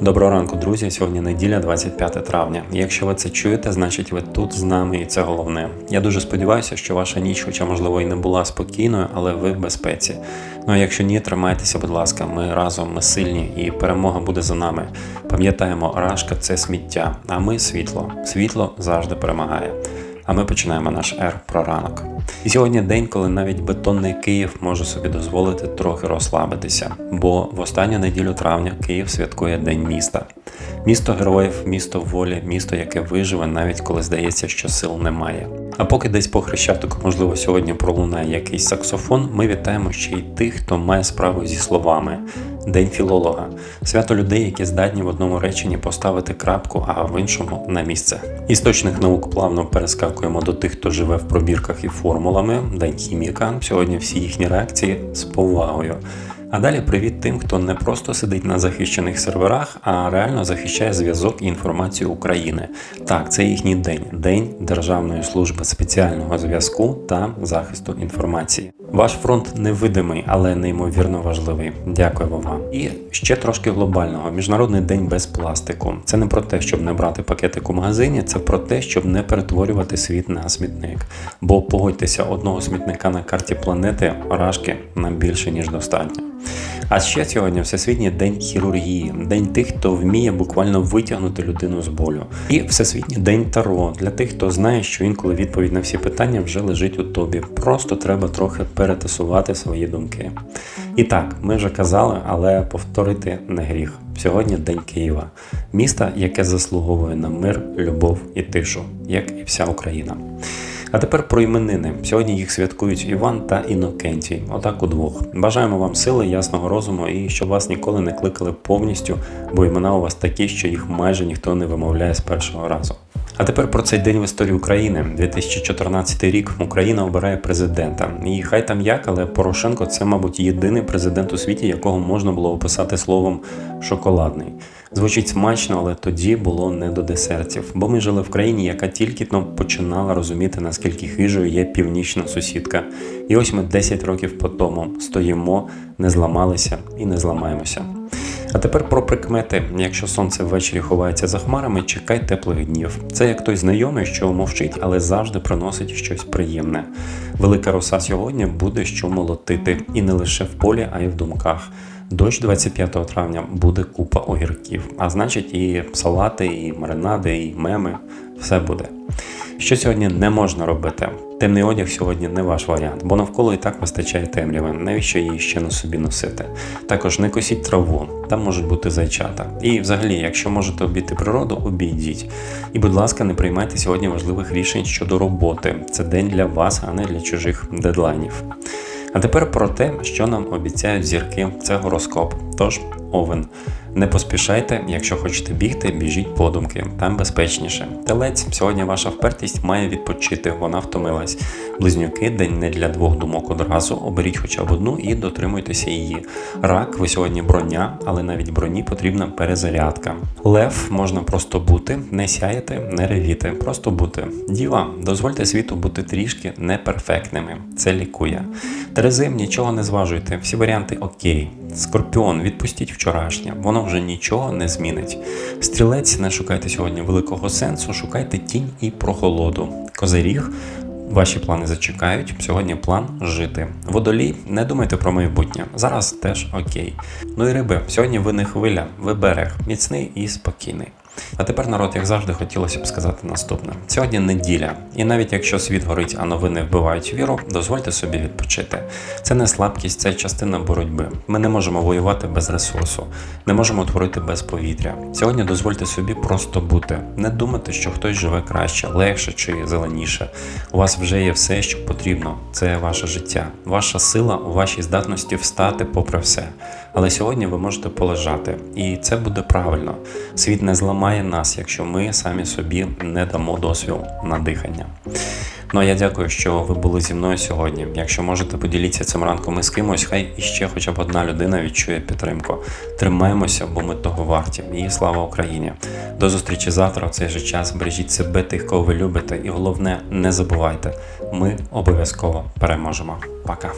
Доброго ранку, друзі. Сьогодні неділя, 25 травня. Якщо ви це чуєте, значить ви тут з нами, і це головне. Я дуже сподіваюся, що ваша ніч, хоча можливо і не була спокійною, але ви в безпеці. Ну а якщо ні, тримайтеся, будь ласка, ми разом, ми сильні, і перемога буде за нами. Пам'ятаємо, рашка це сміття, а ми світло. Світло завжди перемагає. А ми починаємо наш ер про ранок. І сьогодні день, коли навіть бетонний Київ може собі дозволити трохи розслабитися, бо в останню неділю травня Київ святкує День міста. Місто героїв, місто волі, місто, яке виживе, навіть коли здається, що сил немає. А поки десь по хрещатику, можливо, сьогодні пролунає якийсь саксофон, ми вітаємо ще й тих, хто має справу зі словами. День філолога свято людей, які здатні в одному реченні поставити крапку, а в іншому на місце. Із точних наук плавно перескакуємо до тих, хто живе в пробірках і формулами. День хіміка. Сьогодні всі їхні реакції з повагою. А далі привіт тим, хто не просто сидить на захищених серверах, а реально захищає зв'язок і інформацію України. Так, це їхній день день Державної служби спеціального зв'язку та захисту інформації. Ваш фронт невидимий, але неймовірно важливий. Дякуємо вам. І ще трошки глобального. Міжнародний день без пластику. Це не про те, щоб не брати пакетик у магазині, це про те, щоб не перетворювати світ на смітник. Бо погодьтеся, одного смітника на карті планети рашки нам більше ніж достатньо. А ще сьогодні Всесвітній день хірургії, день тих, хто вміє буквально витягнути людину з болю. І Всесвітній день Таро для тих, хто знає, що інколи відповідь на всі питання вже лежить у тобі. Просто треба трохи перетасувати свої думки. І так, ми вже казали, але повторити не гріх. Сьогодні День Києва, міста, яке заслуговує на мир, любов і тишу, як і вся Україна. А тепер про іменини. Сьогодні їх святкують Іван та Інокентій. Отак удвох. Бажаємо вам сили, ясного розуму і щоб вас ніколи не кликали повністю, бо імена у вас такі, що їх майже ніхто не вимовляє з першого разу. А тепер про цей день в історії України. 2014 рік Україна обирає президента. І хай там як, але Порошенко це, мабуть, єдиний президент у світі, якого можна було описати словом шоколадний. Звучить смачно, але тоді було не до десертів, бо ми жили в країні, яка тільки но починала розуміти, наскільки хижою є північна сусідка. І ось ми 10 років по тому стоїмо, не зламалися і не зламаємося. А тепер про прикмети. Якщо сонце ввечері ховається за хмарами, чекай теплих днів. Це як той знайомий, що мовчить, але завжди приносить щось приємне. Велика роса сьогодні буде що молотити, і не лише в полі, а й в думках. Дощ 25 травня буде купа огірків, а значить, і салати, і маринади, і меми все буде. Що сьогодні не можна робити? Темний одяг сьогодні не ваш варіант, бо навколо і так вистачає темряви, навіщо її ще на собі носити. Також не косіть траву, там можуть бути зайчата. І взагалі, якщо можете обійти природу, обійдіть. І, будь ласка, не приймайте сьогодні важливих рішень щодо роботи. Це день для вас, а не для чужих дедлайнів. А тепер про те, що нам обіцяють зірки, це гороскоп. Тож, овен. Не поспішайте, якщо хочете бігти, біжіть подумки, там безпечніше. Телець, сьогодні ваша впертість має відпочити, вона втомилась. Близнюки, день не для двох думок одразу. Оберіть хоча б одну і дотримуйтеся її. Рак, ви сьогодні броня, але навіть броні потрібна перезарядка. Лев можна просто бути, не сяяти, не ревіти, просто бути. Діва, дозвольте світу бути трішки неперфектними. Це лікує. Терези, нічого не зважуйте, всі варіанти окей. Скорпіон, відпустіть вчорашнє, воно вже нічого не змінить. Стрілець, не шукайте сьогодні великого сенсу, шукайте тінь і прохолоду. Козиріг, ваші плани зачекають. Сьогодні план жити. Водолій, не думайте про майбутнє. Зараз теж окей. Ну і риби, сьогодні ви не хвиля, ви берег, міцний і спокійний. А тепер народ, як завжди, хотілося б сказати наступне: сьогодні неділя, і навіть якщо світ горить, а новини вбивають віру, дозвольте собі відпочити. Це не слабкість, це частина боротьби. Ми не можемо воювати без ресурсу, не можемо творити без повітря. Сьогодні дозвольте собі просто бути, не думати, що хтось живе краще, легше чи зеленіше. У вас вже є все, що потрібно. Це ваше життя, ваша сила у вашій здатності встати попри все. Але сьогодні ви можете полежати, і це буде правильно. Світ не зламає нас, якщо ми самі собі не дамо дозвіл на дихання. Ну а я дякую, що ви були зі мною сьогодні. Якщо можете, поділіться цим ранком із кимось, хай іще хоча б одна людина відчує підтримку. Тримаємося, бо ми того варті. І слава Україні! До зустрічі завтра в цей же час. Бережіть себе тих, кого ви любите, і головне, не забувайте, ми обов'язково переможемо. Пока!